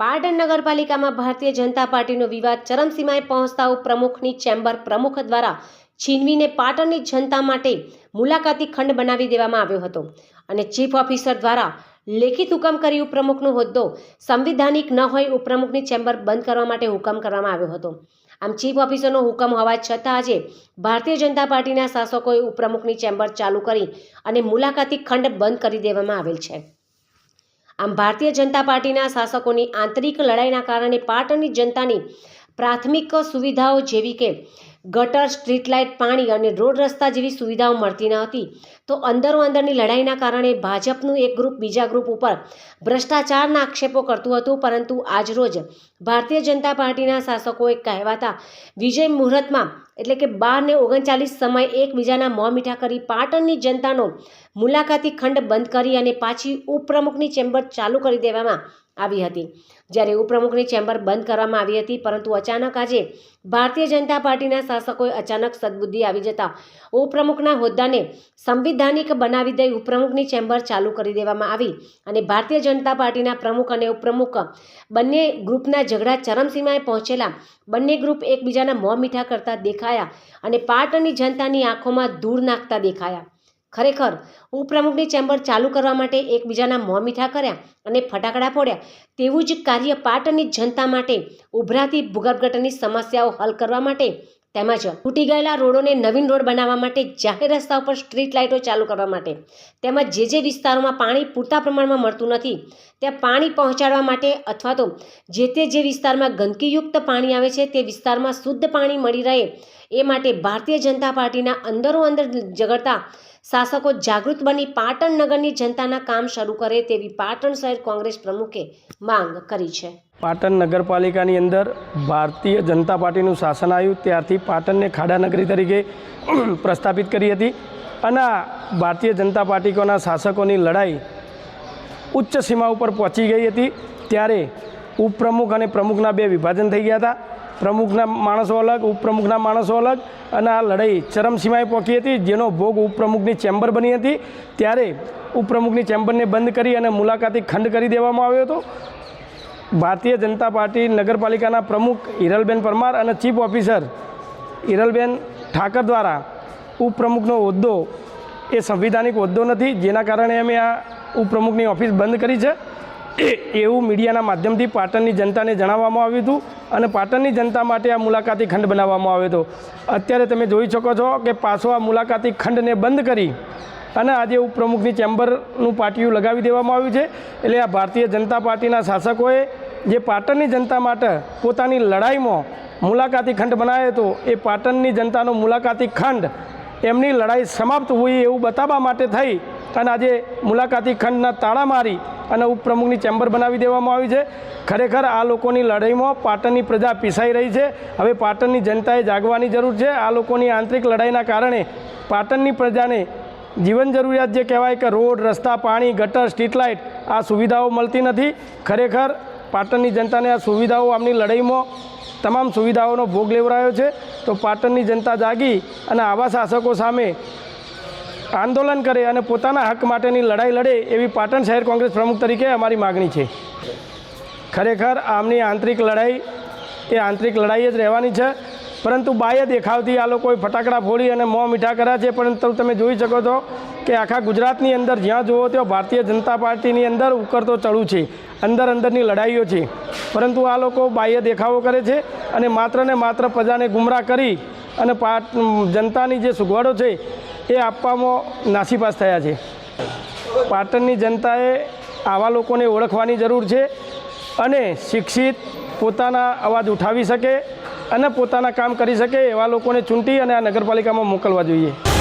પાટણ નગરપાલિકામાં ભારતીય જનતા પાર્ટીનો વિવાદ ચરમસીમાએ પહોંચતા ઉપપ્રમુખની ચેમ્બર પ્રમુખ દ્વારા છીનવીને પાટણની જનતા માટે મુલાકાતી ખંડ બનાવી દેવામાં આવ્યો હતો. અને ચીફ ઓફિસર દ્વારા લેખિત હુકમ કરી ઉપપ્રમુખનો હોદ્દો સંવિધાનિક ન હોય ઉપપ્રમુખની ચેમ્બર બંધ કરવા માટે હુકમ કરવામાં આવ્યો હતો. આમ ચીફ ઓફિસરનો હુકમ હોવા છતાં આજે ભારતીય જનતા પાર્ટીના શાસકોએ ઉપપ્રમુખની ચેમ્બર ચાલુ કરી અને મુલાકાતી ખંડ બંધ કરી દેવામાં આવેલ છે. આમ ભારતીય જનતા પાર્ટીના શાસકોની આંતરિક લડાઈના કારણે પાટણની જનતાની પ્રાથમિક સુવિધાઓ જેવી કે ગટર, સ્ટ્રીટ લાઇટ, પાણી અને રોડ રસ્તા જેવી સુવિધાઓ મળતી ન હતી. તો અંદરો અંદરની લડાઈના કારણે ભાજપનું એક ગ્રુપ બીજા ગ્રુપ ઉપર ભ્રષ્ટાચારના આક્ષેપો કરતું હતું, પરંતુ આજરોજ ભારતીય જનતા પાર્ટીના શાસકોએ કહેવાતા વિજય મુહૂર્તમાં એટલે કે બાર ને ઓગણચાલીસ સમય એકબીજાના મોં મીઠા કરી પાટણની જનતાનો મુલાકાતી ખંડ બંધ કરી અને પાછી ઉપપ્રમુખની ચેમ્બર ચાલુ કરી દેવામાં આવી હતી. જ્યારે ઉપપ્રમુખની ચેમ્બર બંધ કરવામાં આવી હતી, પરંતુ અચાનક આજે ભારતીય જનતા પાર્ટીના શાસકોએ અચાનક સદબુદ્ધિ આવી જતા ઉપપ્રમુખના હોદ્દાને સંવિધાનિક બનાવી દઈ ઉપપ્રમુખની ચેમ્બર ચાલુ કરી દેવામાં આવી અને ભારતીય જનતા પાર્ટીના પ્રમુખ અને ઉપપ્રમુખ બંને ગ્રુપના ઝઘડા ચરમસીમાએ પહોંચેલા. બંને ગ્રુપ એકબીજાના મોં મીઠા કરતા દેખાયા અને પાટણની જનતાની આંખોમાં ધૂળ નાખતા દેખાયા. ખરેખર ઉપપ્રમુખની ચેમ્બર ચાલુ કરવા માટે એકબીજાના મોં મીઠા કર્યા અને ફટાકડા ફોડ્યા. તેવું જ કાર્ય પાટણની જનતા માટે, ઉભરાતી ભૂગર્ભગટની સમસ્યાઓ હલ કરવા માટે તેમજ તૂટી ગયેલા રોડોને નવીન રોડ બનાવવા માટે જાહેર રસ્તા ઉપર સ્ટ્રીટ લાઇટો ચાલુ કરવા માટે તેમજ જે જે વિસ્તારોમાં પાણી પૂરતા પ્રમાણમાં મળતું નથી, ત્યાં પાણી પહોંચાડવા માટે અથવા તો જે તે જે વિસ્તારમાં ગંદકીયુક્ત પાણી આવે છે, તે વિસ્તારમાં શુદ્ધ પાણી મળી રહે એ માટે ભારતીય જનતા પાર્ટીના અંદરો અંદર ઝઘડતા શાસકો જાગૃત બની પાટણ નગરની જનતાના કામ શરૂ કરે તેવી પાટણ શહેર કોંગ્રેસ પ્રમુખે માંગ કરી છે. પાટણ નગરપાલિકાની અંદર ભારતીય જનતા પાર્ટીનું શાસન આવ્યું, ત્યારથી પાટણને ખાડા નગરી તરીકે પ્રસ્થાપિત કરી હતી અને ભારતીય જનતા પાર્ટીઓના શાસકોની લડાઈ ઉચ્ચ સીમા ઉપર પહોંચી ગઈ હતી. ત્યારે ઉપપ્રમુખ અને પ્રમુખના બે વિભાજન થઈ ગયા હતા. પ્રમુખના માણસો અલગ, ઉપપ્રમુખના માણસો અલગ અને આ લડાઈ ચરમસીમાએ પહોંચી હતી, જેનો ભોગ ઉપપ્રમુખની ચેમ્બર બની હતી. ત્યારે ઉપપ્રમુખની ચેમ્બરને બંધ કરી અને મુલાકાતી ખંડ કરી દેવામાં આવ્યો હતો. ભારતીય જનતા પાર્ટી નગરપાલિકાના પ્રમુખ હિરલબેન પરમાર અને ચીફ ઓફિસર હિરલબેન ઠાકર દ્વારા ઉપપ્રમુખનો હોદ્દો એ સંવિધાનિક હોદ્દો નથી, જેના કારણે અમે આ ઉપપ્રમુખની ઓફિસ બંધ કરી છે. એવું મીડિયાના માધ્યમથી પાટણની જનતાને જણાવવામાં આવ્યું હતું અને પાટણની જનતા માટે આ મુલાકાતી ખંડ બનાવવામાં આવ્યો હતો. અત્યારે તમે જોઈ શકો છો કે પાછો આ મુલાકાતી ખંડને બંધ કરી અને આજે ઉપપ્રમુખની ચેમ્બરનું પાટિયું લગાવી દેવામાં આવ્યું છે. એટલે આ ભારતીય જનતા પાર્ટીના શાસકોએ જે પાટણની જનતા માટે પોતાની લડાઈમાં મુલાકાતી ખંડ બનાવ્યો હતો, એ પાટણની જનતાનો મુલાકાતી ખંડ એમની લડાઈ સમાપ્ત હોય એવું બતાવવા માટે થઈ અને આજે મુલાકાતી ખંડના તાળા મારી અને ઉપપ્રમુખની ચેમ્બર બનાવી દેવામાં આવી છે. ખરેખર આ લોકોની લડાઈમાં પાટણની પ્રજા પીસાઈ રહી છે. હવે પાટણની જનતાએ જાગવાની જરૂર છે. આ લોકોની આંતરિક લડાઈના કારણે પાટણની પ્રજાને જીવન જરૂરિયાત જે કહેવાય કે રોડ, રસ્તા, પાણી, ગટર, સ્ટ્રીટ લાઇટ, આ સુવિધાઓ મળતી નથી. ખરેખર પાટણની જનતાને આ સુવિધાઓ આમની લડાઈમાં તમામ સુવિધાઓનો ભોગ લેવરાયો છે. તો પાટણની જનતા જાગી અને આવા શાસકો સામે આંદોલન કરે અને પોતાના હક માટેની લડાઈ લડે એવી પાટણ શહેર કોંગ્રેસ પ્રમુખ તરીકે અમારી માગણી છે. ખરેખર આમની આંતરિક લડાઈ એ આંતરિક લડાઈ જ રહેવાની છે. પરંતુ બાહ્ય દેખાવથી આ લોકોએ ફટાકડા ફોડી અને મોં મીઠા કર્યા છે. પરંતુ તમે જોઈ શકો છો કે આખા ગુજરાતની અંદર જ્યાં જુઓ ત્યાં ભારતીય જનતા પાર્ટીની અંદર ઉકરતો ચડું છે. અંદર અંદરની લડાઈઓ છે. પરંતુ આ લોકો બાહ્ય દેખાવો કરે છે અને માત્ર ને માત્ર પ્રજાને ગુમરાહ કરી અને જનતાની જે સુગવડો છે એ આપવામાં નાસીપાસ થયા છે. પાટણની જનતાએ આવા લોકોને ઓળખવાની જરૂર છે અને શિક્ષિત પોતાના અવાજ ઉઠાવી શકે અને પોતાના કામ કરી શકે એવા લોકોને ચૂંટી અને આ નગરપાલિકામાં મોકલવા જોઈએ.